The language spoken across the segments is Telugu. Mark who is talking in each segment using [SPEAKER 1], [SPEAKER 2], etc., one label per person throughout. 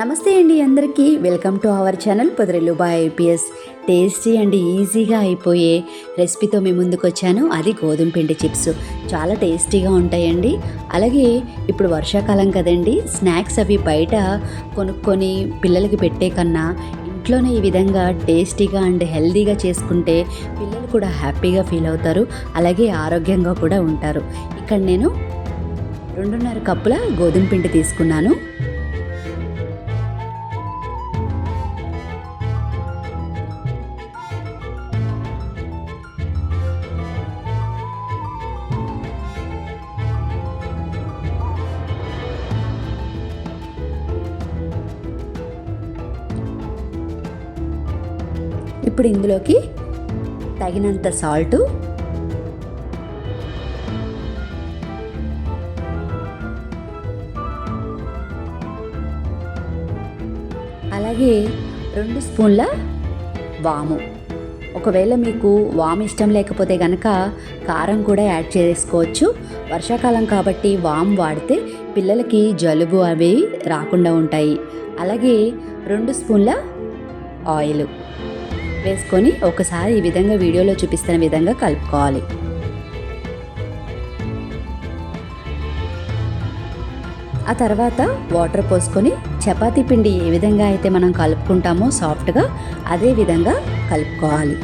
[SPEAKER 1] నమస్తే అండి అందరికీ. Welcome to our channel Podarellu boy IPS. Tasty and ఈజీగా అయిపోయే రెసిపీతో మీ ముందుకు వచ్చాను అది గోధుమ పిండి చిప్స్. చాలా టేస్టీగా ఉంటాయండి. అలాగే ఇప్పుడు వర్షాకాలం కదండి. స్నాక్స్ అవి బయట కొనుక్కొని పిల్లలకి పెట్టే కన్నా ఇంట్లోనే ఈ విధంగా టేస్టీగా అండ్ హెల్దీగా చేసుకుంటే పిల్లలు కూడా హ్యాపీగా ఫీల్ అవుతారు. అలాగే ఆరోగ్యంగా కూడా ఉంటారు. ఇక్కడ నేను రెండున్నర కప్పుల గోధుమ పిండి తీసుకున్నాను. ఇప్పుడు ఇందులోకి తగినంత సాల్టు. అలాగే రెండు స్పూన్ల వాము. ఒకవేళ మీకు వాము ఇష్టం లేకపోతే కనుక కారం కూడా యాడ్ చేసుకోవచ్చు. వర్షాకాలం కాబట్టి వాము వాడితే పిల్లలకి జలుబు అవి రాకుండా ఉంటాయి. అలాగే రెండు స్పూన్ల ఆయిల్. వేసుకొని ఒకసారి ఈ విధంగా వీడియోలో చూపిస్తున్న విధంగా కలుపుకోవాలి. ఆ తర్వాత వాటర్ పోసుకొని చపాతీ పిండి ఏ విధంగా అయితే మనం కలుపుకుంటామో సాఫ్ట్గా అదే విధంగా కలుపుకోవాలి.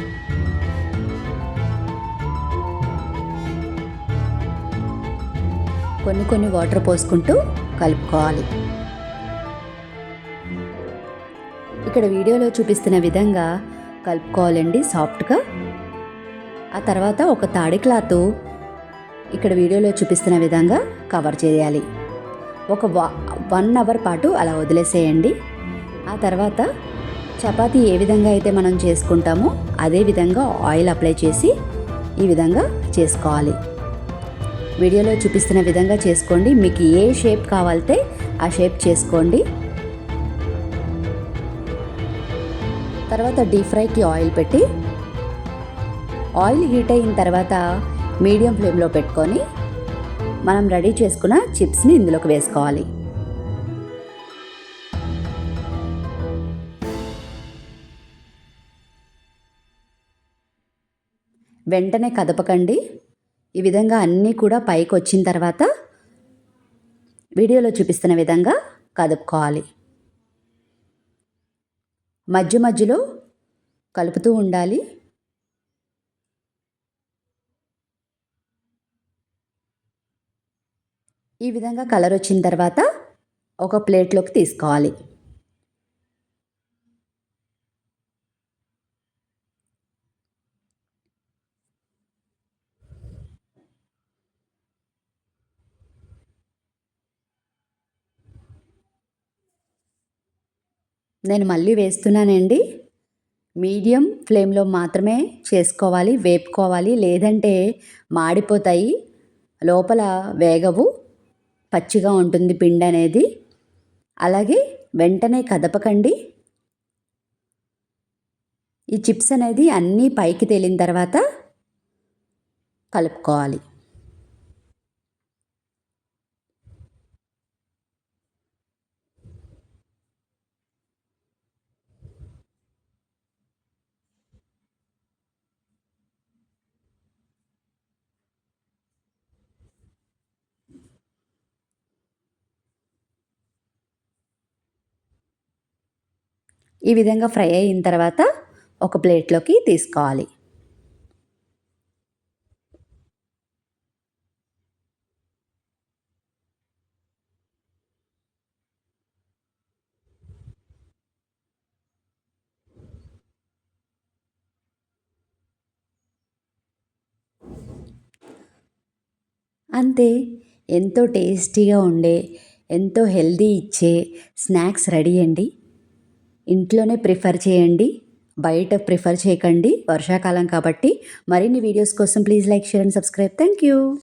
[SPEAKER 1] కొన్ని కొన్ని వాటర్ పోసుకుంటూ కలుపుకోవాలి. ఇక్కడ వీడియోలో చూపిస్తున్న విధంగా కలుపుకోవాలండి సాఫ్ట్గా. ఆ తర్వాత ఒక తాడి క్లాత్. ఇక్కడ వీడియోలో చూపిస్తున్న విధంగా కవర్ చేయాలి. ఒక వన్ అవర్ పాటు అలా వదిలేసేయండి. ఆ తర్వాత చపాతీ ఏ విధంగా అయితే మనం చేసుకుంటామో అదే విధంగా ఆయిల్ అప్లై చేసి ఈ విధంగా చేసుకోవాలి. వీడియోలో చూపిస్తున్న విధంగా చేసుకోండి. మీకు ఏ షేప్ కావాలితే ఆ షేప్ చేసుకోండి. తర్వాత డీప్ ఫ్రైకి ఆయిల్ పెట్టి ఆయిల్ హీట్ అయిన తర్వాత మీడియం ఫ్లేమ్లో పెట్టుకొని మనం రెడీ చేసుకున్న చిప్స్ని ఇందులోకి వేసుకోవాలి. వెంటనే కదపకండి. ఈ విధంగా అన్నీ కూడా పైకి వచ్చిన తర్వాత వీడియోలో చూపిస్తున్న విధంగా కదుపుకోవాలి. మధ్య మధ్యలో కలుపుతూ ఉండాలి. ఈ విధంగా కలర్ వచ్చిన తర్వాత ఒక ప్లేట్లోకి తీసుకోవాలి. నేను మళ్ళీ వేస్తున్నానండి. మీడియం ఫ్లేమ్లో మాత్రమే చేసుకోవాలి వేపుకోవాలి. లేదంటే మాడిపోతాయి. లోపల వేగవు పచ్చిగా ఉంటుంది పిండి అనేది. అలాగే వెంటనే కదపకండి. ఈ చిప్స్ అనేది అన్నీ పైకి తేలిన తర్వాత కలుపుకోవాలి. ఈ విధంగా ఫ్రై అయిన తర్వాత ఒక ప్లేట్లోకి తీసుకోవాలి. అంతే ఎంతో టేస్టీగా ఉండే ఎంతో హెల్దీ ఇచ్చే స్నాక్స్ రెడీ అండి. ఇంట్లోనే ప్రిఫర్ చేయండి. బయట ప్రిఫర్ చేయకండి. వర్షాకాలం కాబట్టి. మరిన్ని వీడియోస్ కోసం please like share and subscribe. Thank you